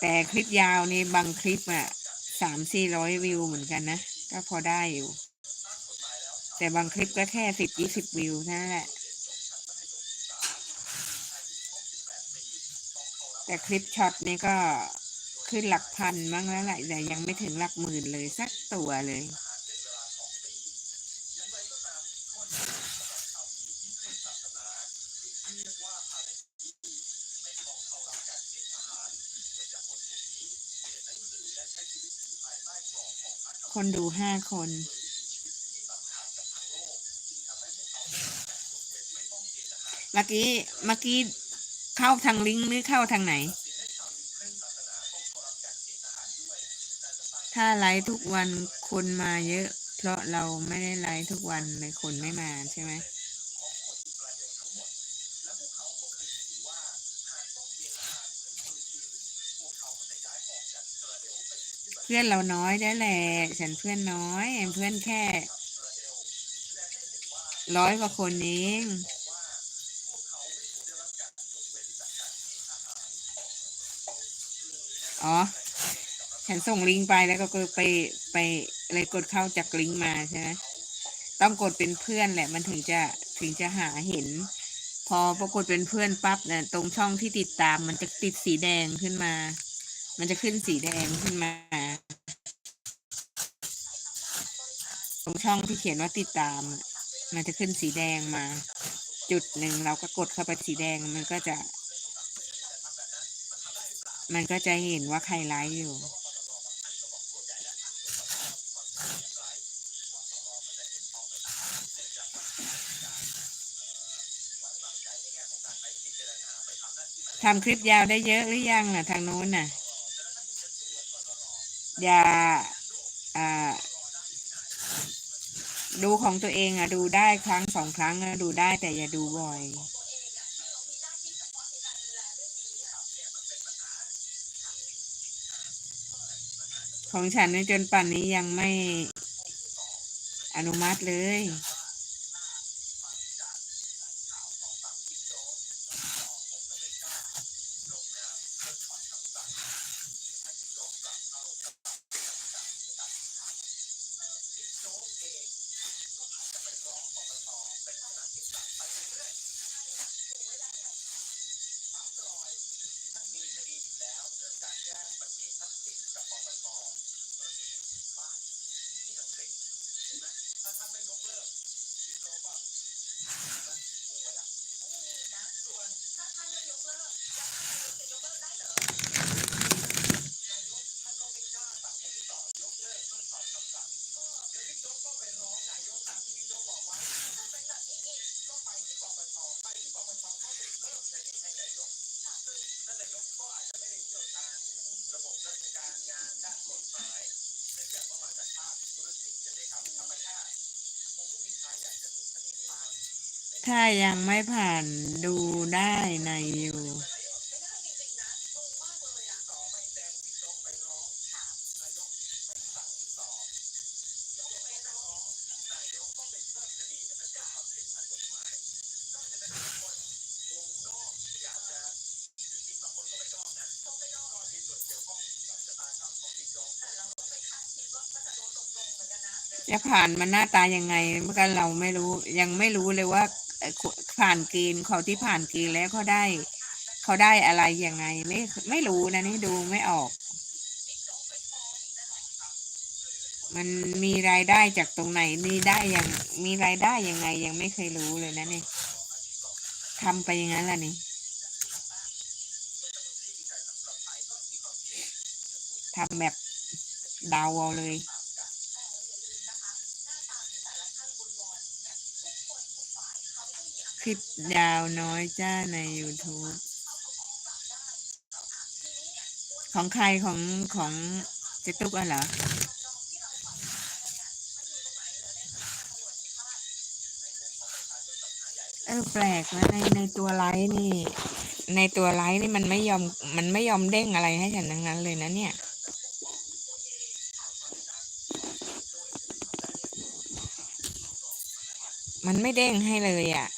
แต่คลิปยาวนี่บางคลิปอะสามสี่ร้อยวิวเหมือนกันนะ ก็พอได้อยู่ แต่บางคลิปก็แค่สิบยี่สิบวิวนั่นแหละ แต่คลิปช็อตนี่ก็ขึ้นหลักพันบ้างแล้วแหละแต่ยังไม่ถึงหลักหมื่นเลยสักตัวเลย คนดูห้าคน เมื่อกี้ เมื่อกี้เข้าทางลิงก์หรือเข้าทางไหน ถ้าไลฟ์ทุกวันคนมาเยอะ เพราะเราไม่ได้ไลฟ์ทุกวันเลยคนไม่มาใช่ไหม เพื่อนเราน้อยได้แหละ ฉันเพื่อนน้อยเพื่อนแค่ ร้อยกว่าคนเองอ๋อ ฉันส่งลิงก์ไปแล้วก็ไปไปเลยกดเข้าจากลิงก์มาใช่ไหมต้องกดเป็นเพื่อนแหละมันถึงจะถึงจะหาเห็น พอปรากฏเป็นเพื่อนปั๊บเนี่ยตรงช่องที่ติดตามมันจะติดสีแดงขึ้นมา มันจะขึ้นสีแดงขึ้นมา ตรงช่องที่เขียนว่าติดตาม มันจะขึ้นสีแดงมา จุดหนึ่งเราก็กดเข้าไปสีแดงมันก็จะ มันก็จะเห็นว่าใครไลฟ์อยู่ ทำคลิปยาวได้เยอะหรือยังอะ ทางโน้นน่ะ อย่าอ่าดูของตัวเองอะ ดูได้ครั้งสองครั้งอะดูได้แต่อย่าดูบ่อยของฉันนี่จนป่านนี้ยังไม่อนุมัติเลย ถ้ายังไม่ผ่านดูได้ใน จะผ่านมันหน้าตายังไงเมื่อกันเราไม่รู้ ยังไม่รู้เลยว่าผ่านเกณฑ์เขาที่ผ่านเกณฑ์แล้วเขาได้ เขาได้อะไรยังไง ไม่ไม่รู้นะนี่ดูไม่ออก มันมีรายได้จากตรงไหนมีได้ยังมีรายได้ยังไง ยังไม่เคยรู้เลยนะนี่ทำไปอย่างนั้นล่ะนี่ทำแบบดาเอาเลย ลิปยาวน้อยจ้าใน YouTube ของใครของของเจตุกอะเหรอ เออแปลกนะในในตัวไลฟ์นี่ ในตัวไลฟ์นี่มันไม่ยอมมันไม่ยอมเด้งอะไรให้ฉันทั้งนั้นเลยนะเนี่ยมันไม่เด้งให้เลยอะ